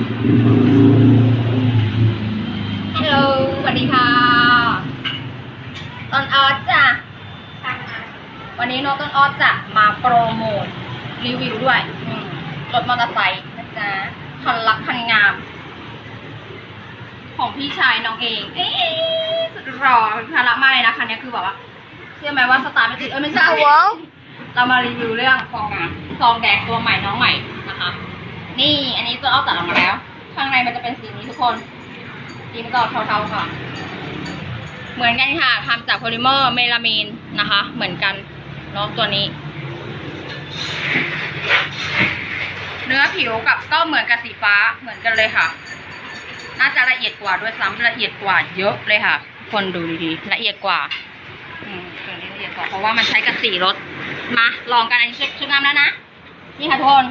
ฮัลโหล สวัสดีค่ะ ต้นออสจ้ะ วันนี้น้องต้นออสจะมาโปรโมทรีวิวด้วยอืมรถมอเตอร์ไซค์นะจ๊ะคันรักคันงาม ของพี่ชายน้องเอง เอ๊ะสุดหล่อภาระมากเลยนะคันนี้คือแบบว่าเชื่อไหมว่าสตาร์ทไม่ติดเอ้ยไม่ใช่ว้าวเรามารีวิวเรื่องฟองน้ำฟองแดงตัวใหม่น้องใหม่นะคะ นี่อันนี้ตัวเอาตัดออกมาแล้ว ข้างในมันจะเป็นสีนี้ทุกคนสีมันก็เทาๆค่ะ เหมือนกันค่ะทำจากโพลิเมอร์เมลามีนนะคะ เหมือนกันเนาะตัวนี้ เนื้อผิวกับก็เหมือนกับสีฟ้าเหมือนกันเลยค่ะ น่าจะละเอียดกว่าด้วยซ้ำละเอียดกว่าเยอะเลยค่ะ คนดูดีๆละเอียดกว่าอืมตัวนี้ละเอียดกว่าเพราะว่ามันใช้กับสีรถมาลองกันอันนี้ชุดชุดน้ำแล้วนะนี่ค่ะทุกคน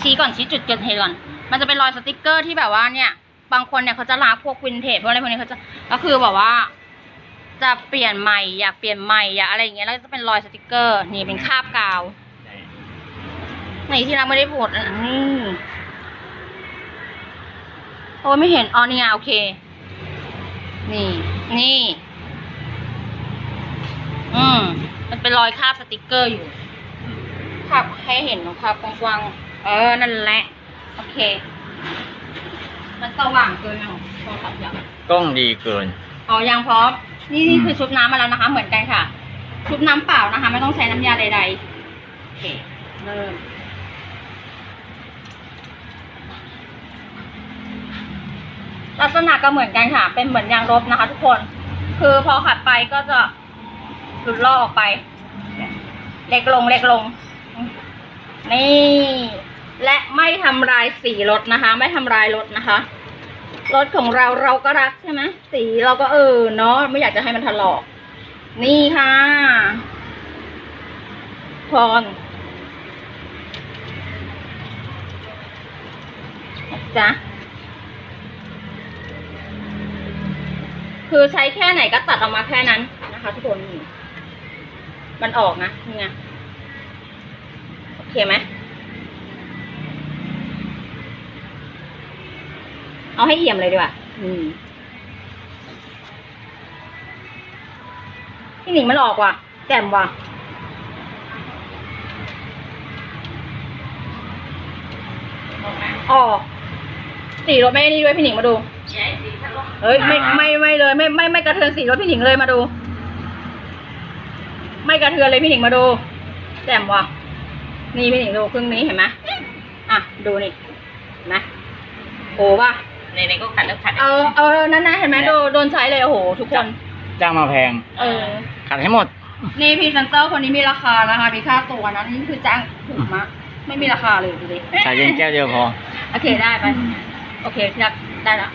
ชี้ก่อนชี้จุดเกิดเหตุก่อน มันจะเป็นรอยสติกเกอร์ที่แบบว่าเนี่ย บางคนเนี่ยเขาจะรักพวกวินเทจพวกอะไรพวกนี้เขาจะก็คือแบบว่า จะเปลี่ยนใหม่อยากเปลี่ยนใหม่อยากอะไรอย่างเงี้ยแล้วจะเป็นรอยสติกเกอร์ นี่เป็นคราบกาวไหนที่รักไม่ได้พูดอะนี่โอ้ยไม่เห็นอ๋อนี่ไงโอเค นี่ นี่ อืมมันเป็นรอยคราบสติกเกอร์อยู่คราบให้เห็นของคราบกว้างๆ เออ นั่นแหละ โอเค มันสว่างเกินอะโทรศัพท์ยังกล้องดีเกิน อ๋อยังพร้อม นี่นี่อืมคือชุบน้ำมาแล้วนะคะ เหมือนกันค่ะ ชุบน้ำเปล่านะคะ ไม่ต้องใช้น้ำยาใดๆ โอเค เริ่ม ลักษณะก็เหมือนกันค่ะ เป็นเหมือนยางลบนะคะ ทุกคน คือพอขัดไปก็จะหลุดลอกออกไป เล็กลงเล็กลง นี่ และไม่ทำลายสีรถนะคะ ไม่ทำลายรถนะคะรถของเราเราก็รักใช่ไหมสีเราก็เออเนาะไม่อยากจะให้มันถลอก นี่ค่ะพรนจ๊ะคือใช้แค่ไหนก็ตัดออกมาแค่นั้นนะคะทุกคน มันออกนะนี่ไงโอเคไหม เอาให้เอี่ยมเลยดีกว่า อืมพี่หนิงมันออกว่ะแจ่มว่ะออกสีรถไม่นี่ด้วยพี่หนิงมาดูเฮ้ยไม่ไม่ไม่เลยไม่ไม่ไม่กระเทือนสีรถพี่หนิงเลยมาดู ไม่กระเทือนเลยพี่หนิงมาดูแจ่มว่ะนี่พี่หนิงดูครึ่งนี้เห็นไหมอะดูนี่เห็นไหมโอ้ว่ะ ในในก็ขัดแล้วขัดเออเออนั่นนะเห็นไหมโดนโดนใช้เลยโอ้โหทุกคน จ้างมาแพง เออ ขัดให้หมด นี่พรีเซนเตอร์คนนี้มีราคานะคะมีค่าตัวนะนี่คือจ้างถูกมากไม่มีราคาเลยดูดิใส่เย็นแก้วเดียวพอ โอเคได้ไป โอเคพี่รักได้ละ